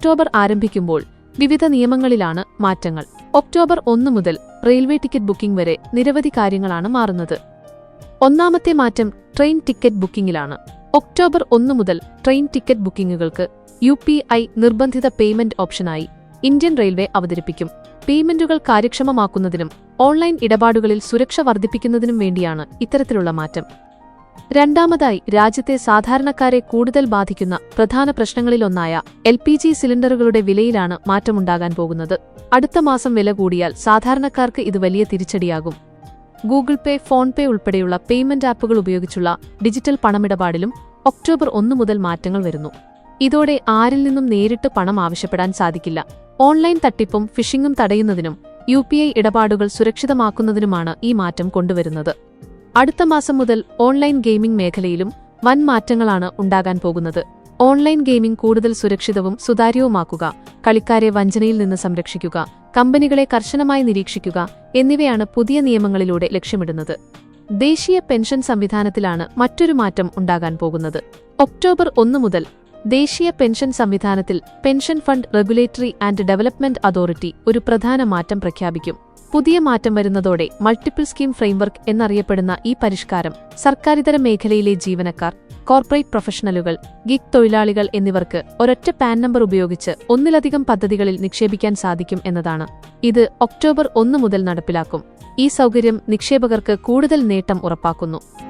October ആരംഭിക്കുമ്പോൾ വിവിധ നിയമങ്ങളിലാണ് മാറ്റങ്ങൾ. ഒക്ടോബർ ഒന്ന് മുതൽ റെയിൽവേ ടിക്കറ്റ് ബുക്കിംഗ് വരെ നിരവധി കാര്യങ്ങളാണ് മാറുന്നത്. ഒന്നാമത്തെ മാറ്റം ട്രെയിൻ ടിക്കറ്റ് ബുക്കിംഗിലാണ്. ഒക്ടോബർ ഒന്ന് മുതൽ ട്രെയിൻ ടിക്കറ്റ് ബുക്കിംഗുകൾക്ക് യു പി ഐ നിർബന്ധിത പേയ്മെന്റ് ഓപ്ഷനായി ഇന്ത്യൻ റെയിൽവേ അവതരിപ്പിക്കും. പേയ്മെന്റുകൾ കാര്യക്ഷമമാക്കുന്നതിനും ഓൺലൈൻ ഇടപാടുകളിൽ സുരക്ഷ വർദ്ധിപ്പിക്കുന്നതിനും വേണ്ടിയാണ് ഇത്തരത്തിലുള്ള മാറ്റം. രണ്ടാമതായി രാജ്യത്തെ സാധാരണക്കാരെ കൂടുതൽ ബാധിക്കുന്ന പ്രധാന പ്രശ്നങ്ങളിലൊന്നായ എൽ പി ജി സിലിണ്ടറുകളുടെ വിലയിലാണ് മാറ്റമുണ്ടാകാൻ പോകുന്നത്. അടുത്ത മാസം വില കൂടിയാൽ സാധാരണക്കാർക്ക് ഇത് വലിയ തിരിച്ചടിയാകും. ഗൂഗിൾ പേ ഫോൺപേ ഉൾപ്പെടെയുള്ള പേയ്മെന്റ് ആപ്പുകൾ ഉപയോഗിച്ചുള്ള ഡിജിറ്റൽ പണമിടപാടിലും ഒക്ടോബർ ഒന്നു മുതൽ മാറ്റങ്ങൾ വരുന്നു. ഇതോടെ ആരിൽ നിന്നും നേരിട്ട് പണം ആവശ്യപ്പെടാൻ സാധിക്കില്ല. ഓൺലൈൻ തട്ടിപ്പും ഫിഷിംഗും തടയുന്നതിനും യു ഇടപാടുകൾ സുരക്ഷിതമാക്കുന്നതിനുമാണ് ഈ മാറ്റം കൊണ്ടുവരുന്നത്. അടുത്ത മാസം മുതൽ ഓൺലൈൻ ഗെയിമിംഗ് മേഖലയിലും വൻ മാറ്റങ്ങളാണ് ഉണ്ടാകാൻ പോകുന്നത്. ഓൺലൈൻ ഗെയിമിംഗ് കൂടുതൽ സുരക്ഷിതവും സുതാര്യവുമാക്കുക കളിക്കാരെ വഞ്ചനയിൽ നിന്ന് സംരക്ഷിക്കുക കമ്പനികളെ കർശനമായി നിരീക്ഷിക്കുക എന്നിവയാണ് പുതിയ നിയമങ്ങളിലൂടെ ലക്ഷ്യമിടുന്നത്. ദേശീയ പെൻഷൻ സംവിധാനത്തിലാണ് മറ്റൊരു മാറ്റം ഉണ്ടാകാൻ പോകുന്നത്. ഒക്ടോബർ ഒന്ന് മുതൽ ദേശീയ പെൻഷൻ സംവിധാനത്തിൽ pension fund regulatory and development authority ഒരു പ്രധാന മാറ്റം പ്രഖ്യാപിക്കും. പുതിയ മാറ്റം വരുന്നതോടെ മൾട്ടിപ്പിൾ സ്കീം ഫ്രെയിംവർക്ക് എന്നറിയപ്പെടുന്ന ഈ പരിഷ്കാരം സർക്കാരിതര മേഖലയിലെ ജീവനക്കാർ കോർപ്പറേറ്റ് പ്രൊഫഷണലുകൾ ഗിഗ് തൊഴിലാളികൾ എന്നിവർക്ക് ഒരൊറ്റ പാൻ നമ്പർ ഉപയോഗിച്ച് ഒന്നിലധികം പദ്ധതികളിൽ നിക്ഷേപിക്കാൻ സാധിക്കും എന്നതാണ്. ഇത് ഒക്ടോബർ ഒന്ന് മുതൽ നടപ്പിലാക്കും. ഈ സൗകര്യം നിക്ഷേപകർക്ക് കൂടുതൽ നേട്ടം ഉറപ്പാക്കുന്നു.